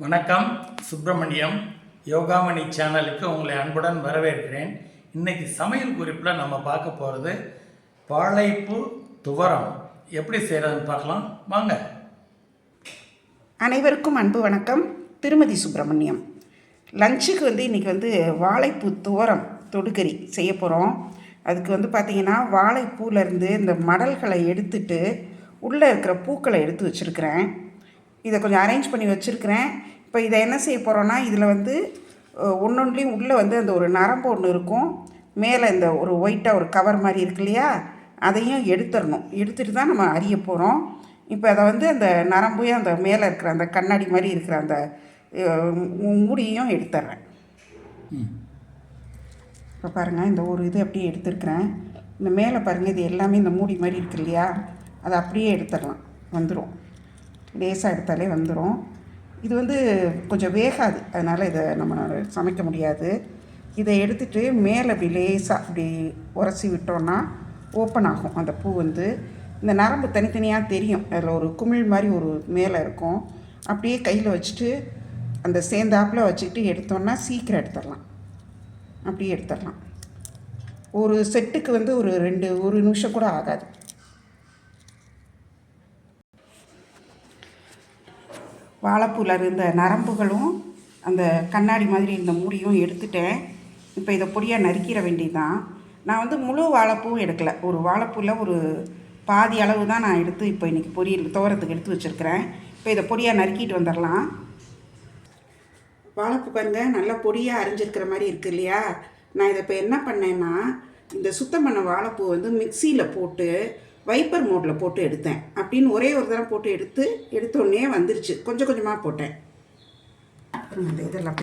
வணக்கம் சுப்பிரமணியம் யோகாமணி சேனலுக்கு உங்களை அன்புடன் வரவேற்கிறேன். இன்னைக்கு சமையல் குறிப்பில் நம்ம பார்க்க போகிறது வாழைப்பூ துவரம். எப்படி செய்கிறதுன்னு பார்க்கலாம். வாங்க. அனைவருக்கும் அன்பு வணக்கம். திருமதி சுப்பிரமணியம். லஞ்சுக்கு வந்து இன்றைக்கி வந்து வாழைப்பூ துவரம் தொடுக்கறி செய்ய போகிறோம் அதுக்கு வந்து பார்த்திங்கன்னா வாழைப்பூலேருந்து இந்த மடல்களை எடுத்துட்டு உள்ளே இருக்கிற பூக்களை எடுத்து வச்சுருக்கிறேன். இதை கொஞ்சம் அரேஞ்ச் பண்ணி வச்சுருக்கிறேன். இப்போ இதை என்ன செய்ய போகிறோன்னா இதில் வந்து ஒன்றொன்றுலேயும் உள்ளே வந்து அந்த ஒரு நரம்பு ஒன்று இருக்கும். மேலே இந்த ஒரு ஒயிட்டாக ஒரு கவர் மாதிரி இருக்கு இல்லையா? அதையும் எடுத்துடணும். எடுத்துட்டு தான் நம்ம அறிய போகிறோம் இப்போ அதை வந்து அந்த நரம்பையும் அந்த மேலே இருக்கிற அந்த கண்ணாடி மாதிரி இருக்கிற அந்த மூடியையும் எடுத்துட்றேன். இப்போ பாருங்கள் இந்த ஒரு இது அப்படியே எடுத்துருக்கிறேன். இந்த மேலே பாருங்கள் இது எல்லாமே இந்த மூடி மாதிரி இருக்கு இல்லையா? அதை அப்படியே எடுத்துடலாம். வந்துடும் லேசாக எடுத்தாலே வந்துடும் இது வந்து கொஞ்சம் வேகாது. அதனால் இதை நம்ம சமைக்க முடியாது. இதை எடுத்துட்டு மேலே அப்படி லேசாக அப்படி உரசி விட்டோன்னா ஓப்பன் ஆகும். அந்த பூ வந்து இந்த நரம்பு தனித்தனியாக தெரியும். அதில் ஒரு குமிழ் மாதிரி ஒரு மேலே இருக்கும். அப்படியே கையில் வச்சுட்டு அந்த சேர்ந்தாப்பில் வச்சுக்கிட்டு எடுத்தோன்னா சீக்கிரம் எடுத்துடலாம். அப்படியே எடுத்துடலாம். ஒரு செட்டுக்கு வந்து ஒரு ரெண்டு ஒரு நிமிஷம் கூட ஆகாது. வாழைப்பூவில் இருந்த நரம்புகளும் அந்த கண்ணாடி மாதிரி இந்த மூடியும் எடுத்துட்டேன். இப்போ இதை பொடியாக நறுக்கிற வேண்டியதுதான். நான் வந்து முழு வாழைப்பூவும் எடுக்கல. ஒரு வாழைப்பூவில் ஒரு பாதி அளவு தான் நான் எடுத்து இப்போ இன்றைக்கி பொரியல் துவரத்துக்கு எடுத்து வச்சுருக்கிறேன். இப்போ இதை பொடியாக நறுக்கிட்டு வந்துடலாம். வாழைப்பூ பாருங்க நல்லா பொடியாக அரிஞ்சிருக்கிற மாதிரி இருக்குது இல்லையா? நான் இதை இப்போ என்ன பண்ணேன்னா இந்த சுத்தம் பண்ண வாழைப்பூ வந்து மிக்சியில் போட்டு வைப்பர் மோட்டில் போட்டு எடுத்தேன். அப்படின்னு ஒரே ஒரு தடவை போட்டு எடுத்து எடுத்தோடனே வந்துருச்சு. கொஞ்சம் கொஞ்சமாக போட்டேன். அப்புறம் அந்த இதெல்லாம்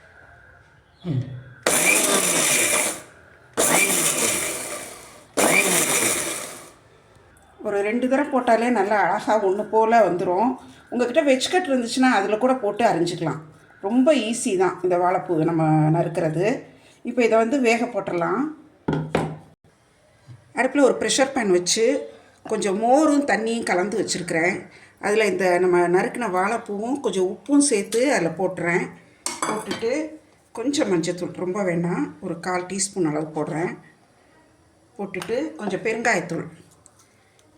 ஒரு ரெண்டு தடவை போட்டாலே நல்லா அழகாக ஒன்று போல் வந்துடும் உங்கள்கிட்ட வெஜ் கட் இருந்துச்சுன்னா அதில் கூட போட்டு அரிஞ்சிக்கலாம். ரொம்ப ஈஸி தான் இந்த வாழைப்பூ நம்ம நறுக்கிறது. இப்போ இதை வந்து வேக போட்டுடலாம். அடுப்பில் ஒரு ப்ரெஷர் பேன் வச்சு கொஞ்சம் மோரும் தண்ணியும் கலந்து வச்சுருக்கிறேன். அதில் இந்த நம்ம நறுக்கின வாழைப்பூவும் கொஞ்சம் உப்பும் சேர்த்து அதில் போட்டுறேன். போட்டுட்டு கொஞ்சம் மஞ்சத்தூள் ரொம்ப வேணாம் ஒரு கால் டீஸ்பூன் அளவு போடுறேன். போட்டுட்டு கொஞ்சம் பெருங்காயத்தூள்.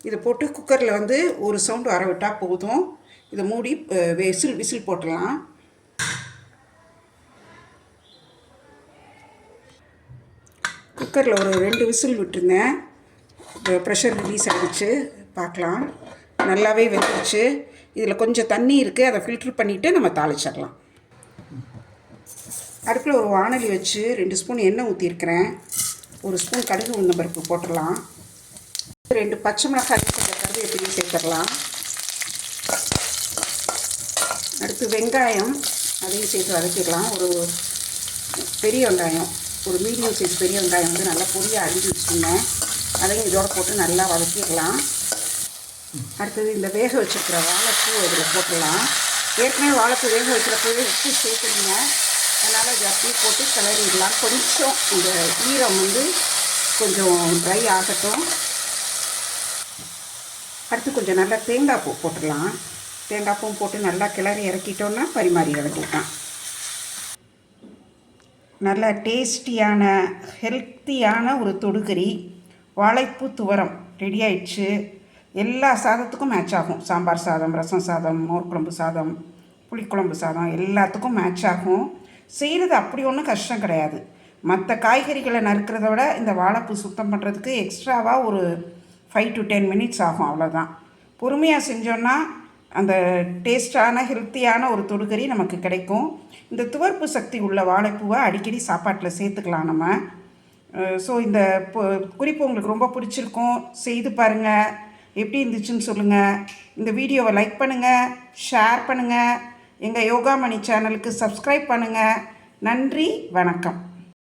இதை போட்டு குக்கரில் வந்து ஒரு சவுண்டு வர விட்டால் போதும். இதை மூடி விசில் விசில் போட்டுடலாம். குக்கரில் ஒரு ரெண்டு விசில் விட்டுருந்தேன். ப்ரெஷர் ரிலீஸ் ஆகிடுச்சு பார்க்கலாம். நல்லாவே வெந்துருச்சு. இதில் கொஞ்சம் தண்ணி இருக்குது அதை ஃபில்ட்ரு பண்ணிவிட்டு நம்ம தாளிச்சிடலாம். அடுப்பில் ஒரு வாணலி வச்சு ரெண்டு ஸ்பூன் எண்ணெய் ஊற்றிருக்கிறேன் ஒரு ஸ்பூன் கடுகு உளுந்தம் பருப்பு போட்டுடலாம். ரெண்டு பச்சை மிளகாய் கொஞ்சம் கருவேப்பிலையும் சேர்த்துடலாம். அடுத்து வெங்காயம் அதையும் சேர்த்து வதக்கிடலாம். ஒரு பெரிய வெங்காயம். ஒரு மீடியம் சைஸ் பெரிய வெங்காயம் வந்து நல்லா பொடியாக அரிஞ்சு வச்சுருந்தேன். அதையும் இதோட போட்டு நல்லா வதக்கிடலாம் அடுத்தது இந்த வேக வச்சுருக்கிற வாழைப்பூ இதில் போட்டுடலாம். ஏற்கனவே வாழைப்பூ வேக வைக்கிறப்பவே உப்பு சேர்த்துருங்க அதனால் இது அப்படியே போட்டு கிளறிடலாம். கொஞ்சம் இந்த ஈரம் வந்து கொஞ்சம் ட்ரை ஆகட்டும். அடுத்து கொஞ்சம் நல்லா தேங்காய் பூ போட்டுடலாம். தேங்காய் பூ போட்டு நல்லா கிளறி இறக்கிட்டோன்னா பரிமாறி வேண்டியதுதான். நல்ல டேஸ்டியான ஹெல்த்தியான ஒரு தொடுகறி. வாழைப்பூ துவரம் ரெடி ஆயிடுச்சு. எல்லா சாதத்துக்கும் மேட்ச் ஆகும். சாம்பார் சாதம் ரசம் சாதம் மோர் குழம்பு சாதம் புளிக்குழம்பு சாதம் எல்லாத்துக்கும் மேட்ச் ஆகும். செய்கிறது அப்படி ஒன்றும் கஷ்டம் கிடையாது. மற்ற காய்கறிகளை நறுக்கிறத விட இந்த வாழைப்பூ சுத்தம் பண்ணுறதுக்கு எக்ஸ்ட்ராவாக ஒரு ஃபைவ் டு டென் மினிட்ஸ் ஆகும் அவ்வளோதான் பொறுமையாக செஞ்சோன்னா அந்த டேஸ்டான ஹெல்த்தியான ஒரு தொடுகறி நமக்கு கிடைக்கும். இந்த துவர்ப்பு சக்தி உள்ள வாழைப்பூவை அடிக்கடி சாப்பாட்டில் சேர்த்துக்கலாம் நம்ம. ஸோ இந்த குறிப்பு உங்களுக்கு ரொம்ப பிடிச்சிருக்கும். செய்து பாருங்கள் எப்படி இருந்துச்சுன்னு சொல்லுங்கள் இந்த வீடியோவை லைக் பண்ணுங்கள் ஷேர் பண்ணுங்கள் எங்கள் யோகாமணி சேனலுக்கு சப்ஸ்கிரைப் பண்ணுங்கள் நன்றி வணக்கம்.